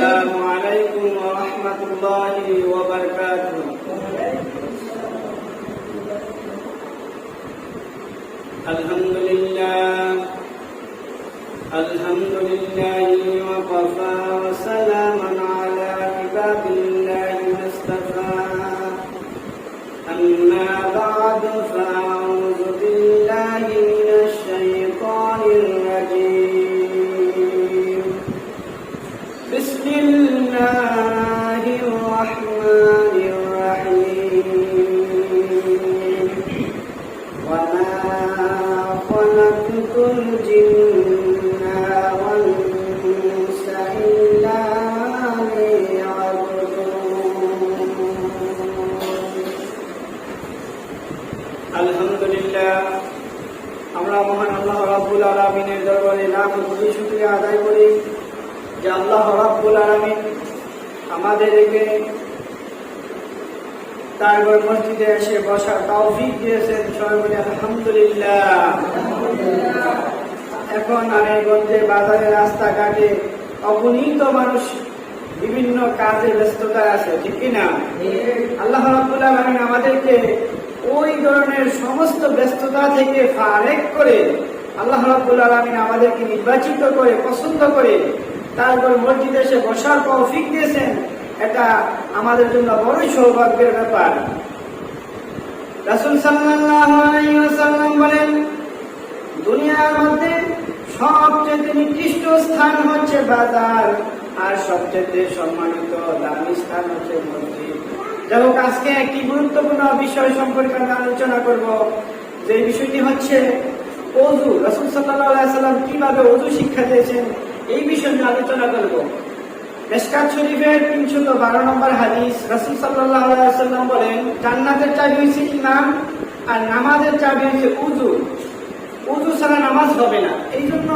السلام عليكم ورحمة الله وبركاته. الحمد لله الحمد لله وقفى وسلاما আমরা মহান আল্লাহ রাব্বুল আলামিনের দরবারে লাখ কোটি শুকরিয়া আদায় করি যে আল্লাহ রাব্বুল আলামিন আমাদেরকে তার ঘর মসজিদে এসে বসার তৌফিক দিয়েছেন সবাই আলহামদুলিল্লাহ। এখন নারায়ণগঞ্জে বাজারে রাস্তাঘাটে অগণিত মানুষ বিভিন্ন কাজে ব্যস্ততা আছে, ঠিক কিনা আল্লাহ রাব্বুল আলামিন আমাদেরকে ওই ধরনের সমস্ত ব্যস্ততা থেকে ফারেক করে আল্লাহ রাব্বুল আলামিন আমাদেরকে নির্বাচিত করে, পছন্দ করে তারপর মসজিদে এসে বসার তৌফিক দিয়েছেন। এটা আমাদের জন্য বড়ই সৌভাগ্যের ব্যাপার। রাসূল ওয়াসাল্লাম বলেন, দুনিয়ার মধ্যে সবচেয়ে নিকৃষ্ট স্থান হচ্ছে বাজার, আর সবচেয়ে সম্মানিত দামি স্থান হচ্ছে মসজিদ। যাই হোক, আজকে একটি গুরুত্বপূর্ণ বিষয় সম্পর্কে আলোচনা করব, যে বিষয়টি হচ্ছে অজু রসুল সাল্লাম কীভাবে অজু শিক্ষা দিয়েছেন, এই বিষয় নিয়ে আলোচনা করব। মেসকাত শরীফের তিনশত বারো নম্বর হাদিস রসুল সাল্লাম বলেন, জান্নাতের চাবি হয়েছে ইমাম আর নামাজের চাবি হয়েছে উজু উজু ছাড়া নামাজ হবে না। এই জন্য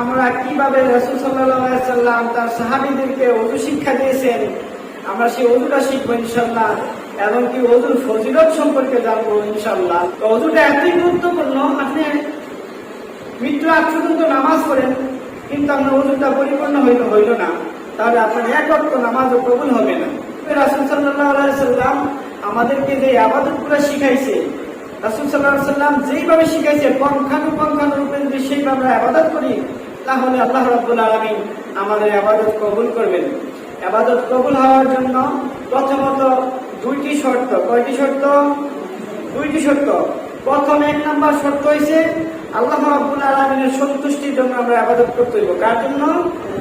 আমরা কীভাবে রসুল সাল্লাম তার সাহাবিদেরকে উজু শিক্ষা দিয়েছেন, আমরা সেই অজুটা শিখব ইনশাল্লাহ এবং কি অজুর ফজিলত সম্পর্কে জানব ইনশাল্লাহ তো অজুটা এতই গুরুত্বপূর্ণ, আপনি মৃত্যু আগ পর্যন্ত নামাজ পড়েন, কিন্তু আপনার অজুটা পরিপূর্ণ হইল হইল না। তাহলে আপনার এক অর্থ নামাজও কবুল হবে না। রাসুল সাল্লাম আমাদেরকে যে আবাদত করে শিখাইছে, রাসুল সাল্লাহ সাল্লাম যেইভাবে শিখাইছে পঙ্খানু পঙ্খানু রূপে যদি সেইভাবে আবাদত করি, তাহলে আল্লাহ রাব্বুল আলামিন আমাদের আবাদত কবুল করবেন। আবাদত কবুল হওয়ার জন্য প্রথমত দুইটি শর্ত। কয়টি শর্ত? দুইটি শর্ত। প্রথম এক নাম্বার শর্ত হয়েছে আল্লাহ রাব্বুল আলামিনের সন্তুষ্টির জন্য আমরা আবাদত করতে হইব। কার জন্য?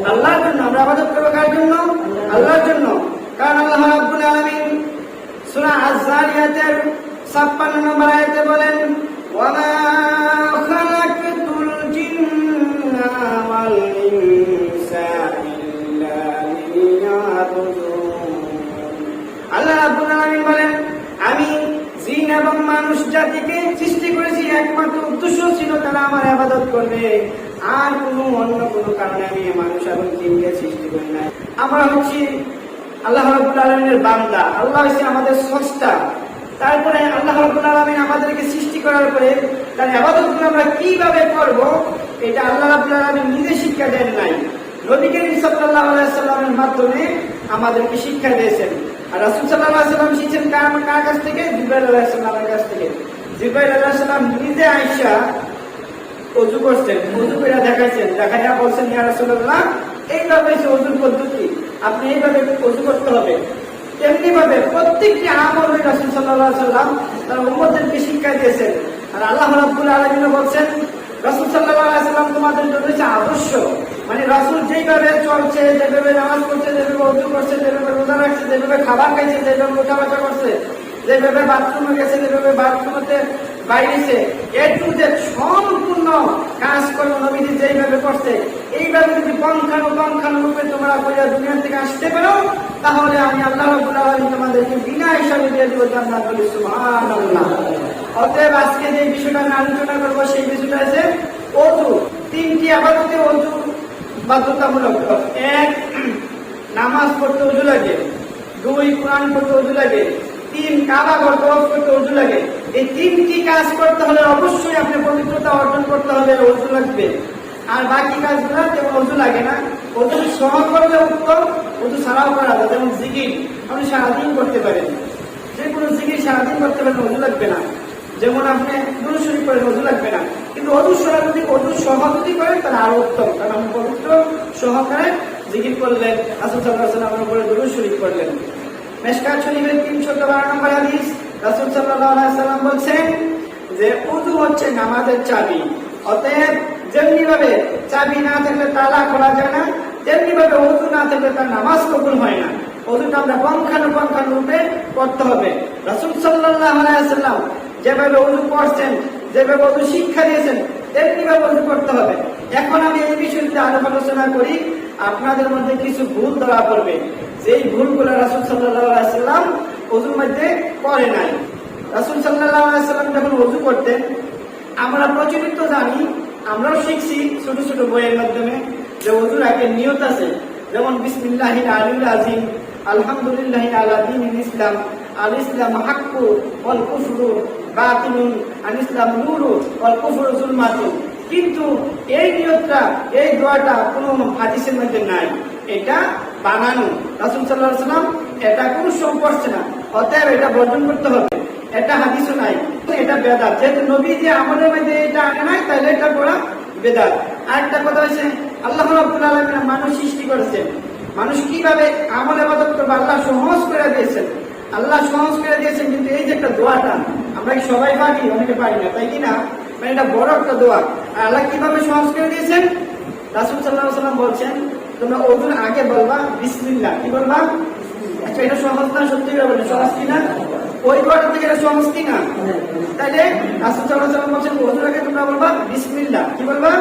আল্লাহর জন্য। আমরা আবাদত করব কার জন্য? আল্লাহর জন্য। কারণ আল্লাহ রাব্বুল আলামিন সূরা আজ-জারিয়াতের 56 নম্বর আয়াতে বলেন আল্লাহ রাব্বুল আলামিন বলেন, আমি জিন এবং মানুষ জাতিকে সৃষ্টি করেছি একমাত্র উদ্দেশ্য ছিল তারা আমার আবাদত করবে। আর কোনো অন্য কোনো কারণে আমি মানুষ এবং জিনকে সৃষ্টি করি না আমরা হচ্ছি আল্লাহ রাব্বুল আলামিনের বান্দা। আল্লাহ হচ্ছে আমাদের স্রষ্টা। তারপরে আল্লাহ রাব্বুল আলামিন আমাদেরকে সৃষ্টি করার পরে তার আবাদতগুলো আমরা কীভাবে করব, এটা আল্লাহ রাব্বুল আলামিন নিজে শিক্ষা দেন নাই। নবী করিম সাল্লাল্লাহু আলাইহি সাল্লামের মাধ্যমে আমাদেরকে শিক্ষা দিয়েছেন। আর রাসূল সাল্লাল্লাহু সাল্লাম শিখছেন কার কার কাছ থেকে? জিবরাইল আলাইহিস সালামের কাছ থেকে। জিবরাইল আলাইহিস সালাম নিজে আয়েশা অজু করছেন অজু করে দেখাইছেন দেখাইয়া বলছেন, ইয়া রাসূলুল্লাহ, এইভাবে হচ্ছে অজুর পদ্ধতি, আপনি এইভাবে অজু করতে হবে। তেমনি ভাবে প্রত্যেকটি আমল রাসূল আলাইহি সাল্লাম তার উম্মতদেরকে শিক্ষা দিয়েছেন। আর আল্লাহ রাব্বুল আলামিন বলছেন রাসূল সাল্লাম তোমাদের জন্য হচ্ছে আদর্শ মানে রাসূল যেইভাবে চলছে, যেভাবে নামাজ পড়ছে, যেভাবে অজু করছে, যেভাবে রোজা রাখছে, যেভাবে খাবার খাইছে, যেভাবে মোটা বাটা করছে, যেভাবে বাথরুমে গেছে, যেভাবে বাথরুমতে বাইরেছে, এ টু জেড সম্পূর্ণ কাজ কর্ম নবীজি যেইভাবে করছে, এইভাবে যদি পঙ্খানু পঙ্খানু রূপে তোমরা কইরা দুনিয়া থেকে আসতে পারো, তাহলে আমি আল্লাহ রাব্বুল আলামিন তোমাদেরকে বিনা হিসাবে দিয়ে দিব জান্নাত বলি সুবহানাল্লাহ। অতএব আজকে যে বিষয়টা আমি আলোচনা করব, সেই বিষয়টা আছে অজু। তিনটি আবাদতে অজু বাধ্যতামূলক। এক, নামাজ পড়তে অজু লাগে। দুই, কোরআন পড়তে অজু লাগে। তিন, কাবা ঘর তওয়াফ করতে অজু লাগে। এই তিনটি কাজ করতে হলে অবশ্যই আপনি পবিত্রতা অর্জন করতে হলে অজু লাগবে। আর বাকি কাজগুলো তেমন অজু লাগে না। অজু সহ করলে উত্তম, অজু ছাড়াও করা যায়। যেমন জিকির, আপনি সারাদিন করতে পারেন। যে কোনো জিকির সারাদিন করতে পারেন, অজু লাগবে না। যেমন আপনি দুরু শরীফ করেন অজু লাগবে না। কিন্তু অজু সহ যদি অজু সহ যদি করেন তাহলে আরও উত্তম। কারণ আপনি পবিত্র সহকারে জিকির করলেন আসল সাল্লাহ আমার উপরে দুরু শরীফ করলেন। মেশকাত শরীফের তিনশো বারো নম্বর হাদিস, রাসুল সাল্লাহ সাল্লাম বলছেন যে উজু হচ্ছে নামাজের চাবি। অতএব যেমনি ভাবে চাবি না থাকলে তালা খোলা যায় না তেমনি ভাবে উজু না থাকলে তার নামাজ কবুল হয় না। অজুটা আমরা পঙ্খানু রূপে করতে হবে। রাসুল সাল্লাহ যেভাবে অজু করছেন, যেভাবে অজু শিক্ষা দিয়েছেন তেমনি ভাবে অজু করতে হবে। এখন আমি এই বিষয়টিতে আলোপ আলোচনা করি। আপনাদের মধ্যে কিছু ভুল ধরা পড়বে। যেই ভুলগুলো রাসুল সাল্লাহ সাল্লাম অজুর মধ্যে করে নাই। রাসুল সাল্লাহ সাল্লাম যখন অজু করতেন, আমরা প্রচলিত জানি, আমরাও শিখছি ছোট ছোট বইয়ের মাধ্যমে যে অজুর আগে নিয়ত আছে। যেমন বিসমিল্লাহ আলুল আজিম আলহামদুলিল্লাহ আলা দিন ইসলাম আল ইসলাম হাক্কু অল কুফরু বাতিলুন আল ইসলাম নুরু অল কুফরু জুলমাতুন কিন্তু এই নিয়তটা, এই দোয়াটা কোনো হাদিসের মধ্যে নাই। এটা বানানো। রাসুল সাল্লাহ সাল্লাম এটা কোনো শ্রম করছে না। অতএব এটা বর্জন করতে হবে। এটা হাদিসও নাই। এটা বেদাত। যেহেতু নবী যে আমলের মধ্যে এটা আনে নাই তাহলে এটা করা বেদাত। আরেকটা কথা হচ্ছে আল্লাহ রাব্বুল আলামিন মানুষ সৃষ্টি করেছেন। মানুষ কীভাবে আমলে মদত করবে, আল্লাহ সহজ করে দিয়েছেন। আল্লাহ সহজ করে দিয়েছেন, কিন্তু এই যে একটা দোয়াটা আমরা সবাই পারি অনেকে পারি না, তাই কি না? মানে এটা বড় একটা দোয়া। আর আল্লাহ কীভাবে সহজ দিয়েছেন? রাসুল সাল্লাহ সাল্লাম বলছেন, তোমরা ওদের আগে বলবা, বিসমিল্লাহ। কি বলবা? আচ্ছা এটা সহজ না, সত্যি বলে, সহজ না? ওই দোয়াটা থেকে এটা সহজ কি না? তাইলে রাসুল সাল্লাহ সাল্লাম বলছেন ওদের আগে তোমরা বলবা, বিসমিল্লাহ। কি বলবা?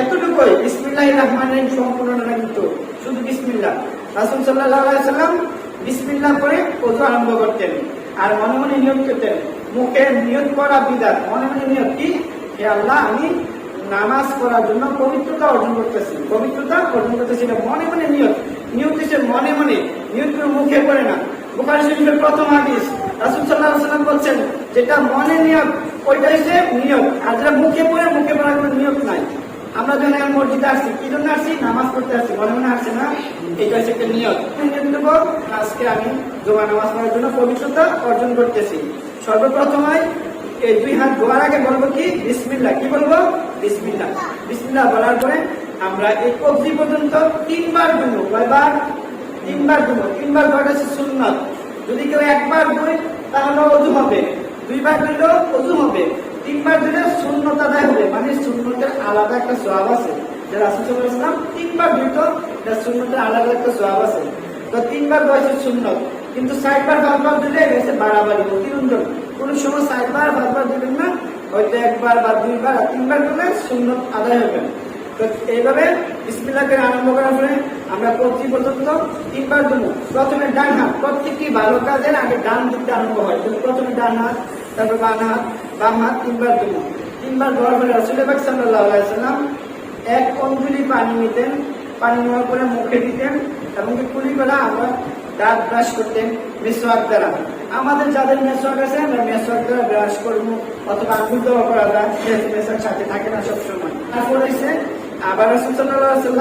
এতটুকুই বিসমিল্লাহ রহমান সম্পূর্ণ না কিন্তু শুধু বিসমিল্লাহ। রাসুল সাল্লাহ সাল্লাম বিসমিল্লাহ করে ওজু আরম্ভ করতেন, আর মনে মনে নিয়োগ করতেন মুখে নিয়োগ করা বিদাত মনে মনে নিয়োগ কি? আল্লাহ, আমি নামাজ করার জন্য পবিত্রতা অর্জন করতেছি। পবিত্রতা অর্জন করতেছি মনে মনে নিয়োগ নিয়োগ দিচ্ছে মনে মনে নিয়োগ করে মুখে করে না। বুখারি শরীফের প্রথম হাদিস, রাসুল সাল্লাহ সাল্লাম বলছেন, যেটা মনে নিয়োগ ওইটা হচ্ছে নিয়োগ আর যেটা মুখে পড়ে, মুখে পড়ার কোনো নিয়োগ নাই। আমরা যখন এখন মসজিদে আসছি, কি জন্য আসছি? নামাজ পড়তে আসছি। মনে মনে আসছে না? এটা হচ্ছে একটা নিয়ত। নিয়ত আজকে আমি জমা নামাজ পড়ার জন্য পবিত্রতা অর্জন করতেছি। সর্বপ্রথম এই দুই হাত ধোয়ার আগে বলব কি? বিসমিল্লা কি বলব? বিসমিল্লা বিসমিল্লা বলার পরে আমরা এই কবজি পর্যন্ত তিনবার গুনবো কয়বার? তিনবার গুনবো তিনবার ধোয়াটা হচ্ছে সুন্নত। যদি কেউ একবার ধরে তাহলে অজু হবে। দুইবার দিলেও অজু হবে। তিনবার দিলে শূন্যতা দেয় হবে। মানে শূন্যতের আলাদা একটা সোয়াব আছে। যে রাসুল ইসলাম তিনবার দিত শূন্যতের আলাদা একটা সোয়াব আছে। তো তিনবার বয়সে শূন্য কিন্তু সাইবার বারবার দিলে গেছে বাড়াবাড়ি অতিরঞ্জন কোন সময় সাইবার বারবার দিবেন না, হয়তো একবার বা দুইবার আর তিনবার করলে শূন্য আদায় হবে। তো এইভাবে বিসমিল্লাহকে আরম্ভ করার পরে আমরা প্রতি পর্যন্ত তিনবার দেব। প্রথমে ডান হাত, প্রত্যেকটি ভালো কাজের আগে ডান দিকতে আরম্ভ হয়। কিন্তু প্রথমে ডান হাত, তারপর বাম হাত বাম হাত তিনবার দেব। তিনবার দেওয়ার পরে রসুল সাল্লাহ সাল্লাম এক অঞ্জলি পানি নিতেন। পানি নেওয়ার পরে মুখে দিতেন এবং কুলি বেলা আমরা দাঁত ব্রাশ করতেন মেসোয়াক দ্বারা। আমাদের যাদের মেসোয়াক আছে, আমরা মেসোয়াক দ্বারা ব্রাশ করব। অথবা আঙুল দেওয়া করা যায় সাথে থাকে না সবসময়। তারপর হয়েছে আবার রসুল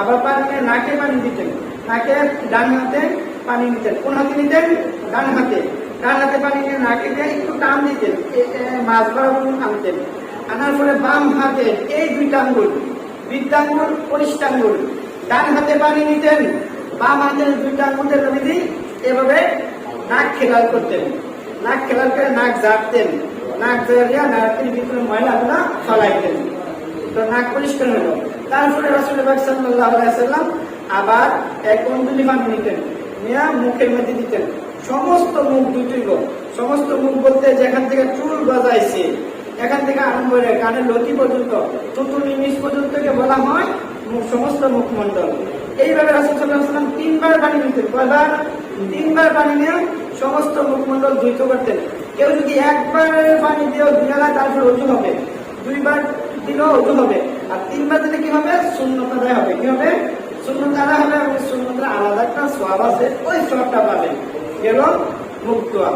আবার পানি নাকে পানি দিতেন। নাকে ডান হাতে পানি নিতেন। কোন হাতে নিতেন? ডান হাতে। ডান হাতে পানি নিয়ে নাকে দিয়ে একটু টান দিতেন। মাছ বরাবর আনতেন। আনার পরে বাম হাতে এই দুইটা আঙ্গুল, বৃদ্ধাঙ্গুল, পরিষ্টাঙ্গুল, ডান হাতে পানি নিতেন। বাম হাতের দুইটা আঙ্গুলের নদী এভাবে নাক খেলাল করতেন। নাক খেলাল করে নাক জাপতেন নাক জড়িয়া নাকের ভিতরে ময়লাগুলা ফলাইতেন। তো নাক পরিষ্কার হলো তারপরে রসুল্লাহ সাল্লাহ সাল্লাম আবার এক অঞ্জলি পানি নিতেন, নিয়ে মুখের মধ্যে দিতেন। সমস্ত মুখ দুইটির সমস্ত মুখ বলতে যেখান থেকে চুল গজাইছে, এখান থেকে আরম্ভ করে কানের লতি পর্যন্ত তুতুল ইংলিশ পর্যন্তকে বলা হয় সমস্ত মুখমণ্ডল। এইভাবে রাসুলাম তিনবার পানি নিতেন, কয়বার? তিনবার পানি নিয়ে সমস্ত মুখমণ্ডল ধুইত করতেন। কেউ যদি একবার পানি দিয়েও দিয়ালা তারপর অজু হবে। দুইবার দিলেও অজু হবে। আর তিনবার দিলে কি হবে? শূন্যতা দেয় হবে। কি হবে? শূন্যতা আদায় হবে এবং শূন্যতার আলাদা একটা সোয়াব আছে, ওই সবটা গেল মুখ দোয়া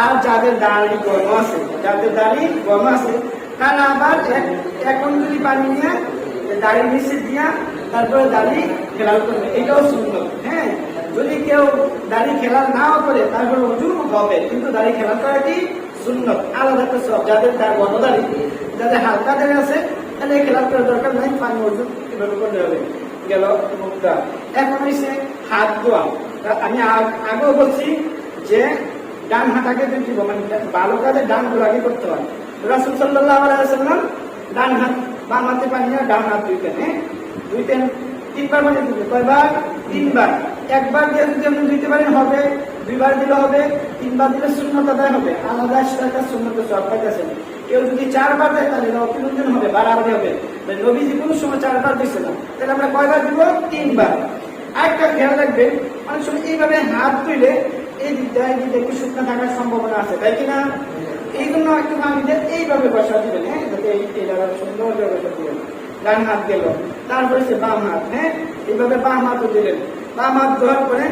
আর যাদের দাড়ি গরম আছে, যাদের দাড়ি গরম আছে, তারা আবার এক যদি পানি নিয়ে দাড়ি মিশে দিয়া তারপরে দাড়ি খেলাল করবে এটাও সুন্দর। হ্যাঁ যদি কেউ দাড়ি খেলা নাও করে তারপরে অজু হবে, কিন্তু দাড়ি খেলা করাটি সুন্নত আলাদা একটা সব যাদের তার বড় দাড়ি, যাদের হালকা দাড়ি আছে, তাহলে খেলা করার দরকার নাই, পানি অজু এভাবে করলে হবে। গেল মুখটা। এখন হয়েছে হাত ধোয়া। আমি আগেও বলছি যে ডান হাতাকে তুই দিব মানে ভালো কাজে ডান গোলাকে করতে হয়? রাসুল সাল্লাহ আলাইসাল্লাম ডান হাত বাম হাতে পানি ডান হাত দুইতেন হ্যাঁ? দুইতেন তিনবার মানে দিবে কয়বার? তিনবার। একবার দিয়ে যদি আপনি দিতে পারেন হবে দুইবার দিলে হবে তিনবার দিলে শূন্যত আদায় হবে। আলাদা একটা শূন্যত সব পাইতেছেন। কেউ যদি চারবার দেয় তাহলে অভিনন্দন হবে বাড়াবাড়ি হবে। নবীজি কোনো সময় চারবার দিচ্ছে না। তাহলে আমরা কয়বার দিব? তিনবার। আরেকটা খেয়াল রাখবেন অনেক সময় এইভাবে হাত তুলে এই দিকটা এই দিকটা একটু শুকনো থাকার সম্ভাবনা আছে তাই কিনা? এই জন্য একটু মামিদের এইভাবে বসা দিবেন হ্যাঁ? যাতে এই এইভাবে সুন্দর করে বসা দিবেন। ডান হাত গেল। তারপরে সে বাম হাত হ্যাঁ? এইভাবে বাম হাতও দিলেন বাম হাত দেওয়ার পরে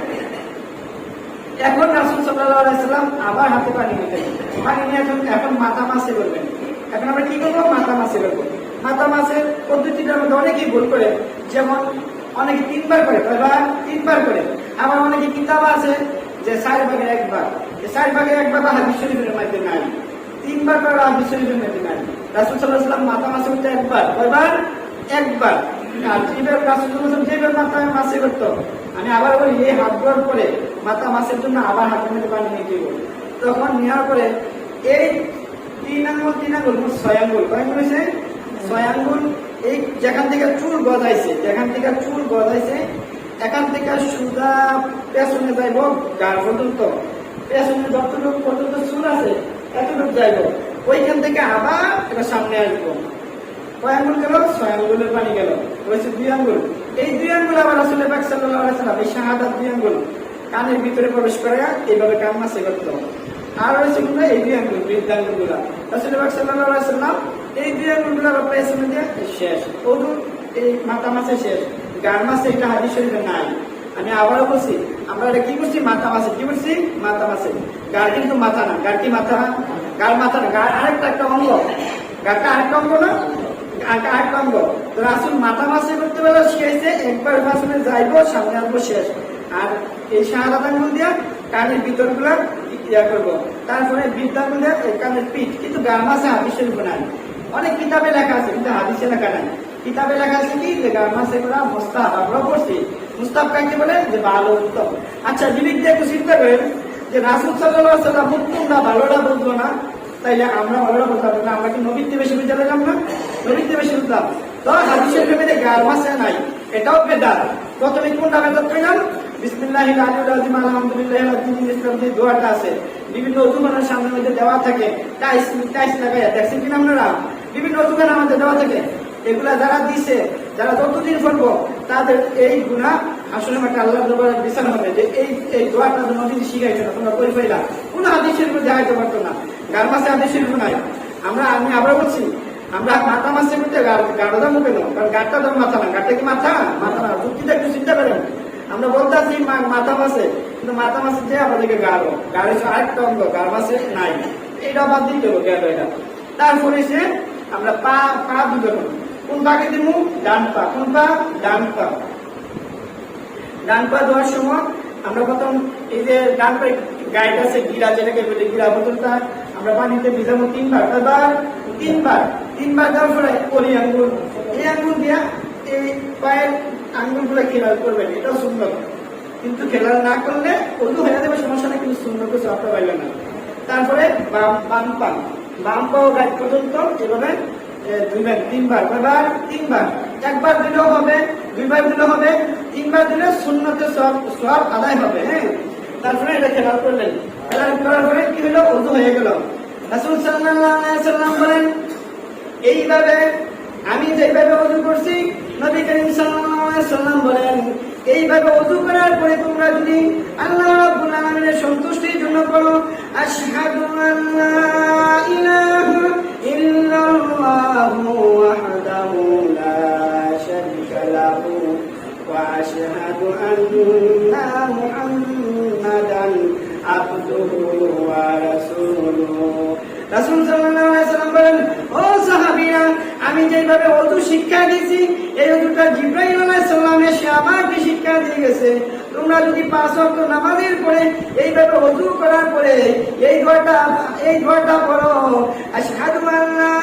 এখন রাসুল সাল্লাম আবার হাতে পানি নিতেন পানি নিয়ে এখন এখন মাথা মাসে করবেন এখন আমরা কি করব? মাথা মাসে করব মাথা মাসের পদ্ধতিটার মধ্যে অনেকেই ভুল করে। যেমন অনেকে তিনবার করে তিনবার করে। আবার অনেকে কিতাব আছে যে চার ভাগে একবার চার ভাগে একবার বা হাদিস শরীফের মধ্যে নাই। তিনবার করে হাদিস শরীফের মধ্যে নাই। রাসুল সাল্লাহ সাল্লাম মাথা মাসে করতে একবার। কয়বার একবার। যেভাবে রাসুল যেভাবে মাথা মাসে করতো আমি আবার বলি, এই হাত ধোয়ার পরে মাথা মাসের জন্য আবার হাতের মধ্যে পানি নিয়ে দিব তখন নেওয়ার পরে এই তিন আঙ্গুল তিন আঙ্গুল ছয় আঙ্গুল। কয় আঙ্গুল ছয় আঙ্গুল। এই যেখান থেকে চুল গজাইছে, যেখান থেকে চুল গজাইছে, এখান থেকে সুদা পেছনে যাইব গার পর্যন্ত। পেছনে যতটুকু পর্যন্ত চুল আছে, এতটুকু যাইব। ওইখান থেকে আবার এটা সামনে আসব। কয় আঙ্গুল গেল। ছয় আঙ্গুলের পানি গেল হয়েছে আবার আসলে পাক আঙ্গুল। কানের ভিতরে প্রবেশ করে এইভাবে কান মাসে করতো। আর রয়েছে গুলো এই দুই আঙ্গুল বৃদ্ধাঙ্গুলগুলা আসলে পাক এই দুই আঙ্গুলগুলা আবার শেষ। ওদু এই মাথা মাসে শেষ। গান মাসে এটা হাদিস শরীফে নাই। আমি আবারও বলছি, আমরা এটা কি করছি মাথা মাসে। কি করছি মাথা মাসে। গার কিন্তু মাথা না। গার কি মাথা? গার মাথা না। গার আরেকটা একটা অঙ্গ। গারটা আরেকটা অঙ্গ না? অনেক কিতাবে লেখা আছে, কিন্তু হাদিসে লেখা নাই। কিতাবে লেখা আছে কি? গার করা আমরা পড়ছি। মুস্তাব কাকে বলে? যে ভালো উত্তম। আচ্ছা বিলিক দিয়ে একটু চিন্তা করেন যে রাসুল সাল্লাহ সাল্লাম না ভালোটা বুঝলো না। তাইলে আমরা ভালোটা বলতাম না, আমরা কি নবীতে বেশি বুঝতে পেলাম না? নবীতে বেশি বুঝতাম তো হাদিসের ভেবে গার মাসে নাই, এটাও বেদাত। প্রথমে কোনটা বেদাত পেলাম বিসমিল্লাহির রাহমানির রাহিম, আলহামদুলিল্লাহ ইসলাম যে দোয়াটা আছে। বিভিন্ন অজুখানার সামনে মধ্যে দেওয়া থাকে। টাইস টাইস লাগাইয়া দেখছেন কিনা আপনারা? বিভিন্ন অজুখানার মধ্যে দেওয়া থাকে। এগুলা যারা দিছে, যারা যতদিন করব তাদের এই গুণা আসলে আমাকে আল্লাহ দরবারে বিচার হবে যে এই এই দোয়াটা তো নদী শিখাইছে না তোমরা করে পাইলা? কোন হাদিসের উপর দেখাইতে পারতো না। গার মাসে হাদিসের উপর নাই। আমরা, আমি আবার বলছি, আমরা মাথা মাসে করতে গাড়া মুখে দাও কারণ গাড়টা তো মাথা না। গাড়টা কি মাথা? মাথা না। যুক্তিটা একটু চিন্তা করেন। আমরা বলতে আছি মা- মাথা মাসে। কিন্তু মাথা মাসে যে আমাদেরকে গাড়ো, গাড়ি আরেকটা অঙ্গ গার মাসে নাই। এটা বাদ দিয়ে দেবো গেল এটা তারপরে সে আমরা পা পা দুটো কোন পাকে দিব ডান পা কোন পা ডান পা ডান পা দেওয়ার সময় আমরা প্রথম এই যে ডান পায়ে গাইড আছে, গিরা যেটাকে বলি, গিরা বোতলটা, আমরা পানিতে ভিজাবো তিনবার। কয়বার? তিনবার। তিনবার দেওয়ার পরে ওই আঙ্গুল। এই আঙ্গুল দিয়া এই পায়ের আঙ্গুলগুলো খেলাল করবেন, এটাও সুন্দর। কিন্তু খেলাল না করলে অজু হয়ে যাবে, সমস্যা নেই, কিন্তু সুন্দর কিছু আপনার পাইবে না। তারপরে বাম বাম পা বাম পাও গাইড পর্যন্ত এভাবে দুইবার তিনবার কয়বার তিনবার একবার দিলেও হবে দুইবার দিলেও হবে তিনবার দিলে শূন্যতে সব সব আদায় হবে হ্যাঁ? তারপরে এটা খেলাল করলেন খেলাল করার পরে কি হলো? অজু হয়ে গেল। রাসুল সাল্লাম বলেন, এইভাবে আমি যেভাবে অজু করছি, নবী করিম আলাইহি সাল্লাম বলেন, এইভাবে অজু করার পরে তোমরা সন্তুষ্টির জন্য করো আশহাদু আল্লা বলেন, ও সাহাবীরা আমি যেভাবে অজু শিক্ষা দিয়েছি, এই অজুটা জিব্রাইল আলাইহিস সালাম এসে আমাকে শিক্ষা দিয়ে গেছে? তোমরা যদি পাঁচ ওয়াক্ত নামাজের পরে এইভাবে ওযু করার পরে এই দোয়াটা এই দোয়াটা পড়ো। আশহাদু আল্লা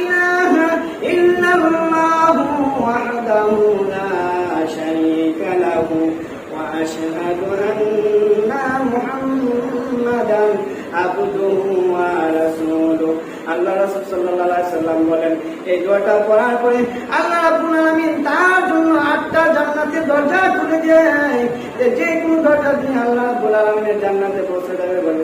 ইলাহা ইল্লাল্লাহু ওয়াহদাহু লা শারীকা লাহু ওয়া আশহাদু আন্না মুহাম্মাদান আবদুহু আল্লাহ রাসূল সাল্লাল্লাহু সাল্লাম বলেন, এই দোয়াটা পড়ার পরে আল্লাহ রাব্বুল আলামিন তার জন্য আটটা জান্নাতের দরজা খুলে দেয় যে কোন দরজা দিয়ে আল্লাহ রাব্বুল আলামিনের জান্নাতে পৌঁছে যাবে বলে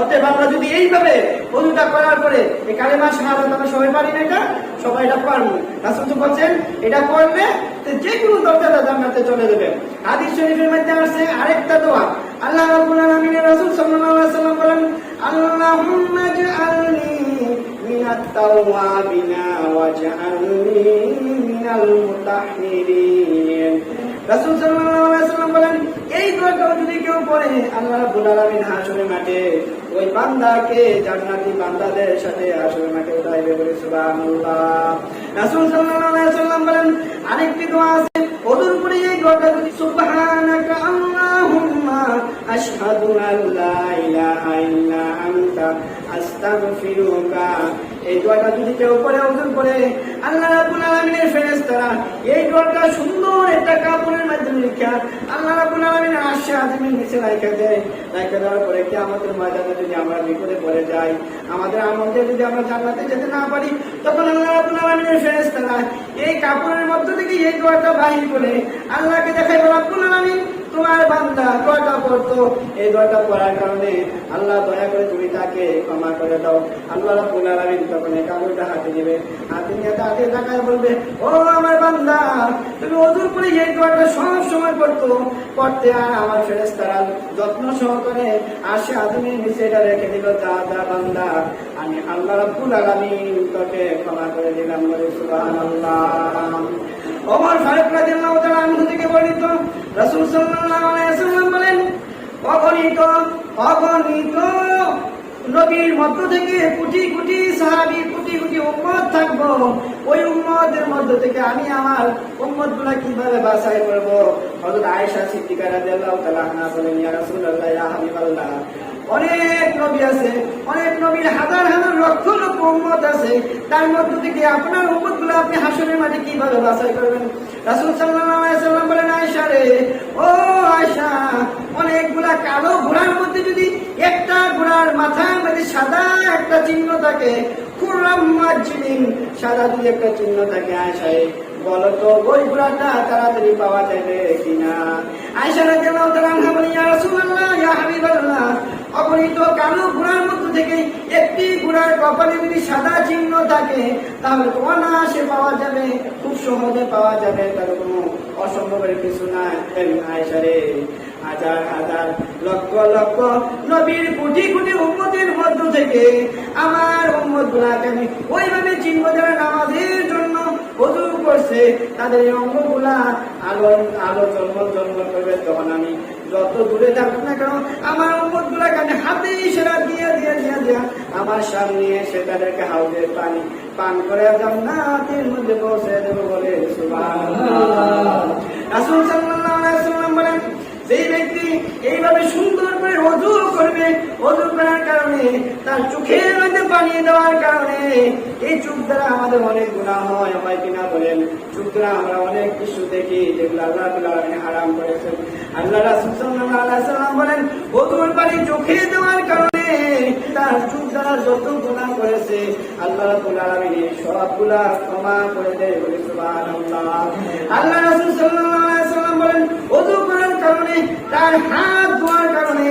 অতএব আমরা যদি এইভাবে ওযুটা করার পরে এই কালেমা শাহাদাত আমরা সবাই পারি না এটা? সবাই এটা পারব। রাসূল তো বলছেন, এটা তো যে কোনো দরজাটা জান্নাতে চলে যাবে। হাদিস শরীফের মধ্যে আছে আরেকটা দোয়া। আল্লাহ রাব্বুল আলামিনের রাসূল সাল্লাল্লাহু সাল্লাম বলেন ইজআলনি মিনাত তাওয়াবিনা ওয়াজআলনি মিনাল মুতাহহিরিন রাসূল সাল্লাল্লাহু আলাইহি সাল্লাম বলেন, এই যদি কেউ পড়ে আল্লাহ রাব্বুল আলামিন মাঠে ওই বান্দাকে জান্নাতি বান্দাদের সাথে হাসরের মাঠে উঠাইবে বলে সুবহানাল্লাহ। রাসূল সাল্লাল্লাহু আলাইহি সাল্লাম বলেন, আরেকটি দোয়া আছে, ওদের উপরে এই দোয়াটা যদি আল্লাহুম্মা আশহাদু আল্লা ইলাহা ইল্লা আনতা আস্তাগফিরুকা এই দোয়াটা যদি কেউ পড়ে ওজন করে, আল্লাহ রাব্বুল আলামিনের ফেরেশতারা এই দোয়াটা সুন্দর একটা কাপড়ের মাধ্যমে লিখা, আল্লাহ রাব্বুল আলামিনের আশা আজমিন নিচে রাখা দেয়। রাখা দেওয়ার পরে কি আমাদের ময়দানে যদি আমরা বিপদে পড়ে যাই, আমাদের আমলতে যদি আমরা জান্নাতে যেতে না পারি, তখন আল্লাহ রাব্বুল আলামিনের ফেরেশতারা এই কাপড়ের মধ্য থেকে এই দোয়াটা বাহির করে আল্লাহকে দেখাই রাব্বুল আলামিন তোমার বান্দা দোয়াটা পড়তো? এই দোয়াটা পড়ার কারণে আল্লাহ দয়া করে তুমি তাকে ক্ষমা করে দাও। আল্লাহ রাব্বুল আলামিন তখন এই কাপড়টা হাতে নেবে। হাতে নিয়ে তাকে তাকায় বলবে, ও আমার বান্দা, তুমি ওজুর করে এই দোয়াটা সব সময় পড়তো? পড়তে আর আমার ফেরেশতারা যত্ন সহকারে আসে আদমি নিচে এটা রেখে দিল, যা যা বান্দা, আমি আল্লাহ রাব্বুল আলামিন তোকে ক্ষমা করে দিলাম বলে সুবহানাল্লাহ। ওমর ফারুক রাদিয়াল্লাহু তাআলা আনহু থেকে বর্ণিত রাসূল সাল্লাল্লাহু আলাইহি ওয়াসাল্লাম বলেন, অগণিত অগণিত নবীর মধ্য থেকে কোটি কোটি সাহাবী, কোটি কোটি উম্মত থাকব। ওই উম্মতের মধ্য থেকে আমি আমার উম্মতগুলা কীভাবে বাছাই করব? হযরত আয়েশা সিদ্দিকা রাদিয়াল্লাহু তাআলা আনহা বলেন, ইয়া রাসূলুল্লাহ, ইয়া হাবিবাল্লাহ অনেক নবী আছে, অনেক নবীর হাজার হাজার লক্ষ লক্ষ উম্মত আছে। তার মধ্য থেকে আপনার উম্মতগুলো আপনি হাসনের মাঠে কীভাবে বাছাই করবেন? রাসূল সাল্লাম বলেন, আয়েশা রে, ও আয়েশা, অনেকগুলা কালো ঘোড়ার মধ্যে যদি একটা ঘোড়ার মাথার মধ্যে সাদা একটা চিহ্ন থাকে মাজিদিন সাদা যদি একটা চিহ্ন থাকে আয়েশায় বলো তো ওই তাড়াতাড়ি পাওয়া যাবে কিনা? আয়েশা রাদিয়াল্লাহু তাআলা আনহা ঘোড়ার ঘোড়ার যদি সাদা চিহ্ন থাকে, তাহলে অনায়াসে পাওয়া যাবে, খুব সহজে পাওয়া যাবে অসম্ভবের কিছু নাই। আয়েশা রে হাজার হাজার, লক্ষ লক্ষ নবীর কোটি কোটি উম্মতের মধ্য থেকে আমার উম্মত গুলাকে আমি ওইভাবে চিনব যারা নামাজের জন্য ওযু করছে। তাদের এই অঙ্গগুলা আলো আলো জন্ম জন্ম করবে তখন আমি যত দূরে থাকুক না কেন আমার উম্মত গুলাকে আমি হাতে ইশারা দিয়ে দিয়ে দিয়ে দিয়ে আমার সামনে এসে তাদেরকে হাউজের পানি, পান করে জান্নাতের মধ্যে পৌঁছে চোখের মধ্যে পানি দেওয়ার কারণে এই চোখ দ্বারা আমাদের অনেক গুণা হয়। হয় কিনা বলেন, চোখ দ্বারা আমরা অনেক কিছু দেখি যেগুলো আল্লাহ তাআলা হারাম করেছেন। আল্লাহ রাসূল ওয়াসাল্লাম বলেন অজুর পানি চোখে দেওয়ার কারণে তার চোখ দ্বারা যত গুণা করেছে, আল্লাহ এই সবগুলা ক্ষমা করে দেয় বলে আল্লাহ রাসূল ওয়াসাল্লাম বলেন করার কারণে তার হাত ধোয়ার কারণে,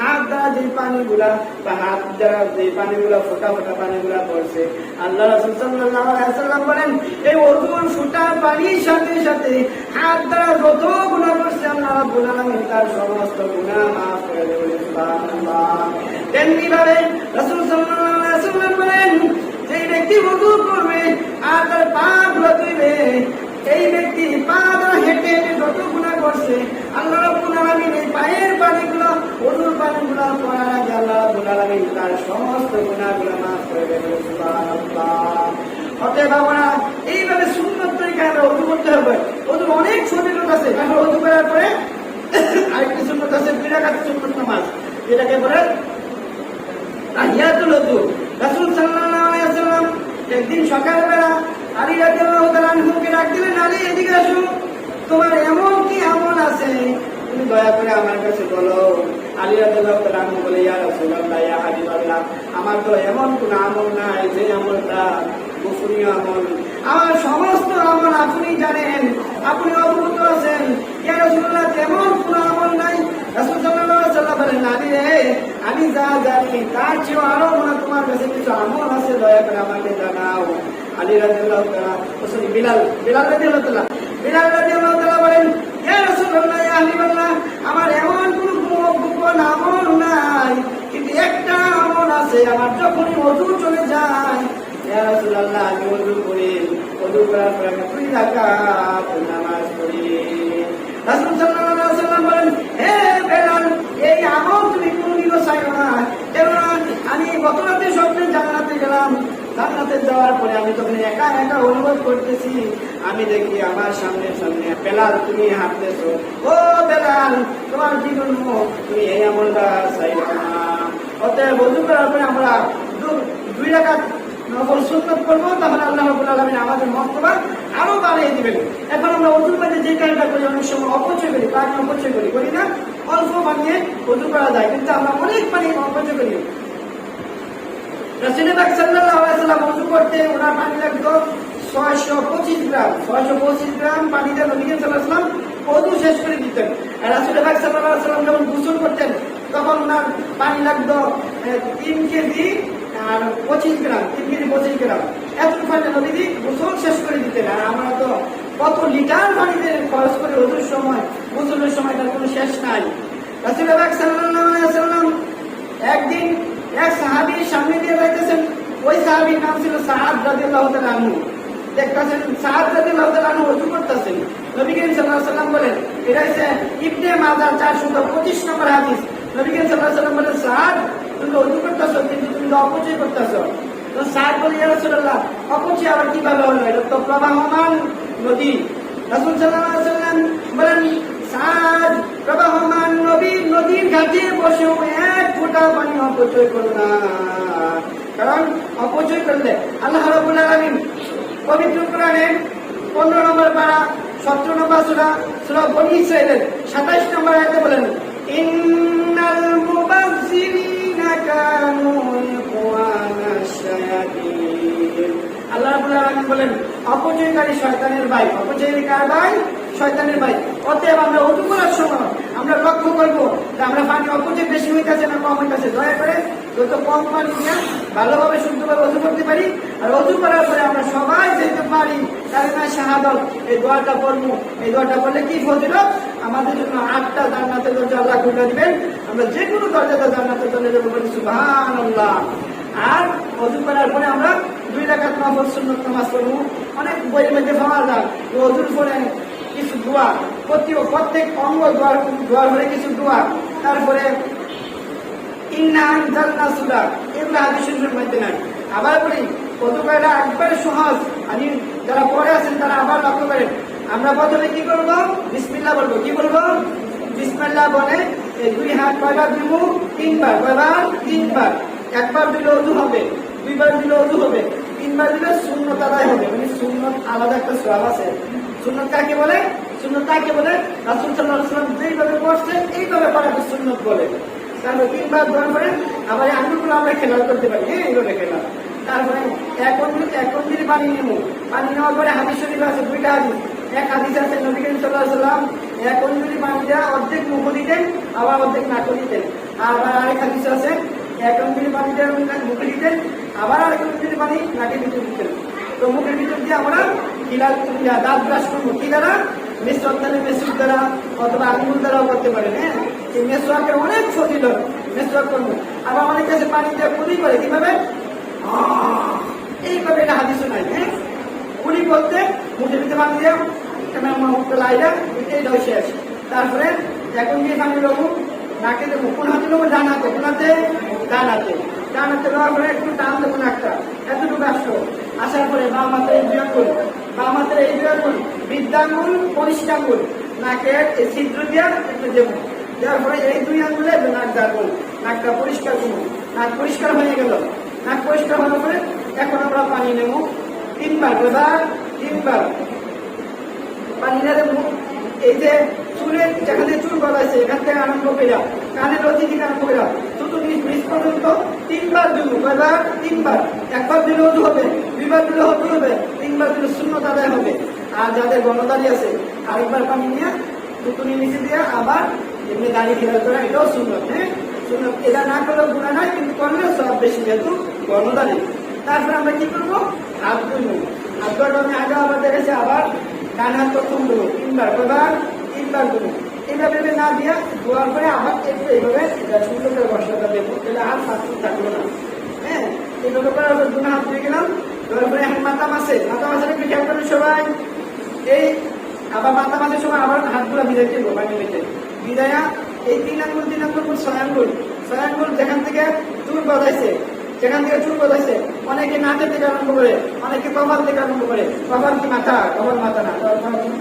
হাত দ্বারা যে পানিগুলা বা হাত দ্বারা যে পানিগুলা, ফোটা ফোটা পানিগুলা পড়ছে। আল্লাহ রাসূল বলেন এই ওযুর ফোটা পানির সাথে সাথে হাত দ্বারা যত গুনাহ করছে আল্লাহ রাব্বুল তার সমস্ত গুনাহ maaf করে দেবেন তেমনি ভাবে ওয়াসাল্লাম বলেন যে ব্যক্তি ওযু করবে আর তার পা ধুইবে এই ব্যক্তি পা যত গুণা করছে। আল্লাহ রাব্বুল আলামিন এই পায়ের পানিগুলো ওজুর পানিগুলো পড়ার আগে আল্লাহ আলামিন তার সমস্ত গুনাহগুলো মাফ করে দেবেন, সুবহানাল্লাহ। আমরা এইভাবে সুন্দর তরিকা কারণে অজু করতে হবে। অনেক আছে। করার পরে আরেকটি আছে নামাজ। বলে সাল্লাল্লাহু আলাইহি ওয়াসাল্লাম একদিন সকালবেলা আলী রাদিয়াল্লাহু তাআলা আনহুকে ডাক দিলেন, আলী, এদিকে আসো। তোমার এমন কি আমল আছে? তুমি দয়া করে আমার কাছে বলো এমন কোন আমল নাই আমল। আমার সমস্ত জানেন, আপনি আছেন। তেমন কোন আমল নাই। আমি যা জানি, তার চেয়েও আরও মনে তোমার কাছে কিছু আমল আছে, দয়া করে আমাকে জানাও। আলী তাআলা বিলাল বিলাল বিলাল রাদিয়াল্লাহু তাআলা বলেন ইয়া রাসূলুল্লাহ ইয়া হাবিবাল্লাহ, আমার এমন কোন গোপন আমল নাই। কিন্তু একটা আমল আছে, আমার যখনই ওযু চলে যায় ইয়া রাসূলুল্লাহ, আমি ওযু করি ওযু করার পরে আমি দুই রাকাত নামাজ পড়ি। রাসূল সাল্লাল্লাহু আলাইহি ওয়াসাল্লাম বলেন, হে বেলাল, এই আমল তুমি কোনদিনও চাইও না। কেননা, আমি গত রাতে স্বপ্নে জান্নাতে গেলাম। জান্নাতে যাওয়ার পরে আমি তখন একা একা অনুভব করতেছি, আমি দেখি আমার সামনে সামনে, বেলাল, তুমি হাঁটতেছো। ও বেলাল, তোমার জীবন তুমি এই আমলটা চাইও অতএব বন্ধু করার আমরা দুই রাকাত নফল সুন্নত করব তাহলে আল্লাহ রাব্বুল আলামিন আমাদের মর্তবা আরও বাড়িয়ে দিবেন। এখন আমরা অজুর পানি যে কাজটা করি, অনেক সময় অপচয় করি পানি অপচয় করি করি না? অল্প পানিয়ে অজু করা যায়, কিন্তু আমরা অনেক পানি অপচয় করি। রাসূল পাক সাল্লাল্লাহু আলাইহি ওয়াসাল্লাম ওযু করতে ওনার পানি লাগতো 625 গ্রাম 625 গ্রাম পানিতে নবী করিম সাল্লাল্লাহু আলাইহি শেষ করে দিতেন। আর রাসূল পাক সাল্লাল্লাহু যখন গোসল করতেন, তখন ওনার পানি লাগতো 3 কেজি আর 25 গ্রাম 3 কেজি 25 গ্রাম। এত পানি নবীজি গোসল শেষ করে দিতেন। আর আমরা তো কত লিটার পানিতে খরচ করে ওযুর সময় গোসলের সময় তার কোনো শেষ নাই। রাসূল পাক সাল্লাল্লাহু আলাইহি ওয়াসাল্লাম একদিন এক সাহাবীর সামনে দিয়ে যাইতেছেন। ওই সাহাবীর নাম ছিল সাহাদ তাআলা আনহু। দেখতেছেন সাহাদ তাআলা আনহু ওযু করতেছেন। নবী করিম আলাইহি সাল্লাম বলেন, এটা হচ্ছে ইবনে মাজাহ 425 নম্বর হাদিস। নবী সাল্লাম বলেন সাহাদ তুমি ওযু করতেছো, কিন্তু তুমি অপচয় করতেছো। তো সাহাদ বলে, ইয়া অপচয় আবার কীভাবে হলো? এটা তো প্রবাহমান নদী। রাসূল আলাইহি সাল্লাম বলেন সাদ প্রবাহমান নবীর নদীর ঘাটে বসেও এক ফোঁটা পানি অপচয় করো না। কারণ অপচয় করলে আল্লাহ রাব্বুল আলামিন পবিত্র কোরআনে পনেরো নম্বর পাড়া সতেরো নম্বর সুরা সুরা বনি ইসরায়েলের সাতাইশ নম্বর আয়তে বলেন, ইন্নাল মুবাজ্জিরিনা কানু ইখওয়ানা শায়াতিন। আল্লাহ বলেন, অপচয়কারী শয়তানের ভাই, অপচয়কারী কার ভাই? শয়তানের ভাই। অতএব আমরা করার সময় আমরা লক্ষ্য করব আমরা পানি অপচয় বেশি হইতেছে না কম হইতেছে। দয়া করে যত কম পানি দিয়ে ভালোভাবে, শুদ্ধভাবে অজু করতে পারি আর অজু করার পরে আমরা সবাই যেতে পারি। কারিমা শাহাদত, এই দোয়াটা পড়ব। এই দোয়াটা পড়লে কি ফজিল আমাদের জন্য আটটা জান্নাতের দরজা আল্লাহ খুলে দিবেন। আমরা যে কোনো দরজাতে জান্নাতের চলে যাব বলি, সুবহানাল্লাহ। আর অজু করার পরে আমরা দুই রাকাত নফল সুন্নত নামাজ পড়ব। অনেক বইয়ের মধ্যে পাওয়া যায় যে অজুর পরে কিছু দোয়া। প্রতি প্রত্যেক অঙ্গ দোয়ার দোয়ার পরে কিছু দোয়া। তারপরে, ইন্না আনজালনা সূরা এগুলো হাদিস শরীফের মধ্যে নাই। আবার বলি অজু করাটা একবারে সহজ। আমি যারা পড়ে আছেন, তারা আবার লক্ষ্য করেন। আমরা প্রথমে কি করব বিসমিল্লাহ বলব। কি বলব? বিসমিল্লাহ বলে দুই হাত, কয়বার দিব তিনবার। কয়বার? তিনবার। একবার দিলে অজু হবে। দুইবার দিলে অজু হবে, তিনবার দিলে শূন্যত আদায় হবে। মানে শূন্যত আলাদা একটা সওয়াব আছে। সুন্নত কাকে বলে? সুন্নত কাকে বলে? রাসূল সাল্লাল্লাহু আলাইহি ওয়াসাল্লাম যেইভাবে পড়ছে, এইভাবে পড়াকে সুন্নত বলে। তারপরে তিনবার দোয়া করে আবার এই আঙ্গুলগুলো আমরা খেলাও করতে পারি। হ্যাঁ এইভাবে খেলা তারপরে অঞ্জলি এক অঞ্জলি পানি নেব। পানি নেওয়ার পরে হাদিস শরীফ আছে দুইটা হাদিস। এক হাদিস আছে নবী করিম সাল্লাল্লাহু আলাইহি ওয়াসাল্লাম এক অঞ্জলি পানি দেওয়া অর্ধেক মুখ দিতেন, আবার অর্ধেক নাক দিতেন। আবার আরেক হাদিস আছে, এক অঞ্জলি পানি দেওয়া মুখে দিতেন আবার আরেক অঞ্জলি পানি নাকে ভিতরে দিতেন তো মুখের ভিতর দিয়ে আমরা কিলার দাঁত ব্রাশ করব। কি দ্বারা? মিশ্র দ্বারা মেসুর দ্বারা, অথবা আঙুল দ্বারাও করতে পারেন হ্যাঁ? এই মেসোয়াকের অনেক ফজিল মেসোয়াক করব। আবার অনেক কাছে পানি দিয়ে কুলি করে, কীভাবে? এইভাবে এটা হাদিস নাই হ্যাঁ? কুলি বলতে মুখের ভিতরে পানি দিয়ে মুখটা লাইরা এইটাও শেষ তারপরে এখন গিয়ে পানি দেবো নাকে দেবো কোন হাতে দেবো ডান হাতে, কোন হাতে? ডান হাতে ডান হাতে দেওয়ার পরে একটু টান দেবো একটা। এতটুকু আসলো। আসার পরে বাম হাতে বিয়োগ করি বাম হাতের এই দুই আঙ্গুল বৃদ্ধাঙ্গুল কনিষ্ঠ আঙ্গুল নাকের এই ছিদ্র দিয়া একটু দেবো। দেওয়ার পরে এই দুই আঙ্গুলে নাক ডাকবো নাকটা পরিষ্কার করব নাক পরিষ্কার হয়ে গেল। নাক পরিষ্কার হওয়ার পরে এখন আমরা পানি নেব। তিনবার প্রধান তিনবার। পানি না দেবো। এই যে চুলের যেখানে চুল গলাইছে এখান থেকে আরম্ভ করে কানের অতি থেকে আরম্ভ করে শুধু নিজ নিজ পর্যন্ত তিনবার দিল, কয়বার? তিনবার। একবার দিলে হতে হবে, দুইবার দিলে হতে হবে, তিনবার দিলে শূন্য আদায় হবে। আর যাদের গণদারি আছে, আরেকবার পানি নিয়ে টুকুনি নিচে দিয়ে আবার এমনি দাঁড়িয়ে খেলা করা, এটাও শূন্য হ্যাঁ? শূন্য এটা না করলেও গুণা নাই, কিন্তু করলেও সব বেশি যেহেতু গণদারি তারপরে আমরা কি করব? হাত ধুবো হাত ধোয়াটা আমি আগে আবার দেখেছি আবার ডান হাত প্রথম দেবো তিনবার, কয়বার? এইভাবে না দিয়া ধোয়ার পরে আবার একটু এইভাবে সুন্দর করে বসাটা দেবো তাহলে আর ফাঁসি থাকল না। হ্যাঁ এইভাবে করে দুটো হাত ধুয়ে গেলাম। ধোয়ার পরে এখন মাথা মাসে, মাথা মাসের একটু খেয়াল করুন সবাই। এই আবার মাথা মাসের সময় আবার হাতগুলো বিদায় দেবো পানি মেটে বিদায়া, এই তিন আঙ্গুল তিন আঙ্গুল ছয় আঙ্গুল ছয় যেখান থেকে চুল গজাইছে যেখান থেকে চুল গজাইছে অনেকে নাকের থেকে আরম্ভ করে, অনেকে কপাল থেকে আরম্ভ করে। কপাল কি মাথা, কপাল মাথা না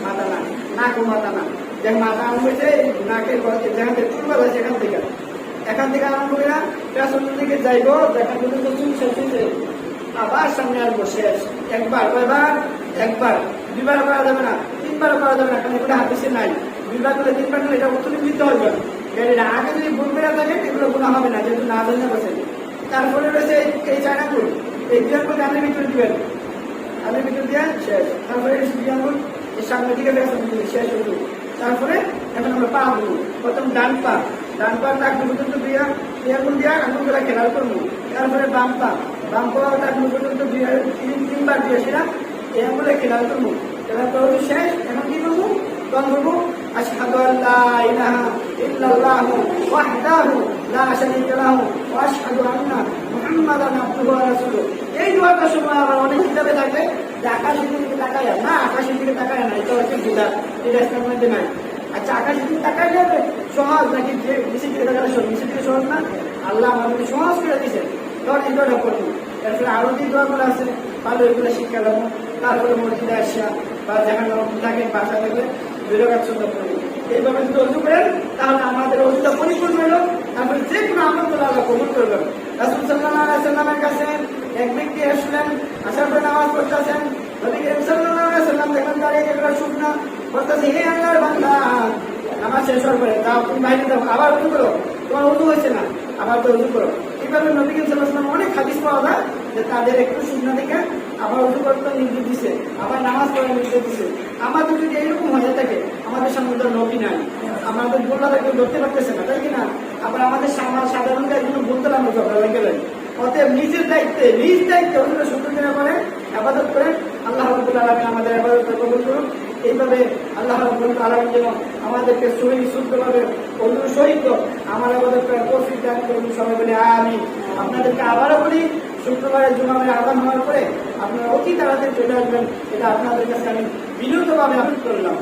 মাথা না নাকও মাথা না। যেখানে মাথা আরম্ভ হয়েছে নাকের গজাইছে যেখান থেকে চুল গজাইছে এখান থেকে। এখান থেকে আরম্ভ করে পেছনের দিকে যাইবো যেখান থেকে চুল শেষ আবার সামনে আসব, শেষ। একবার, কয়বার? একবার। দুইবার করা যাবে না, তিনবার করা যাবে না, কারণ এগুলো হাতিসে নাই। দুইবার করে তিনবার করে এটা উত্তরে দিতে হবে আগে যদি ভুল করে থাকে, এগুলো গুণা হবে না, যেহেতু না জানা বসে। তারপরে রয়েছে এই- এই চায়না ফুল এই দুই আঙ্গুল গানের ভিতরে দিবেন গানের ভিতরে দিয়ে শেষ। তারপরে দুই আঙ্গুল সামনের দিকে শেষ হলো তারপরে এখন আমরা পা দেবো প্রথম ডান পা। ডান পা টাকনু পর্যন্ত বিয়া দিয়া কোন দিয়া আঙুল করে করব। তারপরে বাম পা। বাম পা টাকনু পর্যন্ত তিন তিনবার দিয়ে সেটা এই করে খেলার করব। খেলার করব শেষ। এখন কি করব? কম করব। أشهد أن لا إله إلا الله وحده لا شريك له وأشهد أن محمدا عبده ورسوله এই দোয়াটা সময় আমার অনেক হিসাবে থাকে আকাশের দিকে তাকায় না আকাশের দিকে তাকায় না এটা হচ্ছে গীতা এটা ইসলামের মধ্যে নাই। আচ্ছা আকাশের দিকে তাকায় যাবে সহজ, নাকি নিচের দিকে তাকালে সহজ? নিচের দিকে সহজ না? আল্লাহ আমাদেরকে সহজ করে দিয়েছেন। তখন এই দোয়াটা করব এরপরে আরও যে দোয়াগুলো আছে। ভালো এগুলো শিক্ষা দেবো তারপরে মসজিদে আসা বা যেখানে থাকে বাসা থাকলে দুই রকাত সুন্দর করব এইভাবে যদি অজু করেন, তাহলে আমাদের অজুটা পরিপূর্ণ হলো। তারপরে যে কোনো আমল আল্লাহ কবুল করবেন। রাসুল সাল্লাহ সাল্লামের কাছে এক ব্যক্তি আসলেন, আসার পরে নামাজ পড়তেছেন। শেষ হওয়ার পরে আবার তোমার হয়েছে না, আবার তো এইভাবে অনেক পাওয়া যায় যে তাদের একটু আবার দিছে, আবার নামাজ আমাদের যদি এরকম হয়ে থাকে, আমাদের সামনে তো নবী নাই। আমাদের বললা কেউ ধরতে পারতেছে না, তাই কিনা আবার আমাদের সাধারণ কাজগুলো বলতে আমরা ঝগড়া লেগে যায় অতএব নিজের দায়িত্বে, নিজ দায়িত্বে অন্য সুন্দর করে করে আবাদত করেন, আল্লাহ রবুল আমাদের আবাদত কবুল করুন। এইভাবে আল্লাহ রবুল আলমী যেন আমাদেরকে সহি, শুদ্ধভাবে সহিত আমার আবাদত করার তৌফিক দান করুন সবাই বলে আমি আপনাদেরকে আবারও বলি, শুক্রবারের জুমামের আগাম হওয়ার পরে আপনারা অতি তাড়াতাড়ি চলে আসবেন, এটা আপনাদের কাছে আমি বিনীতভাবে আপিল করলাম।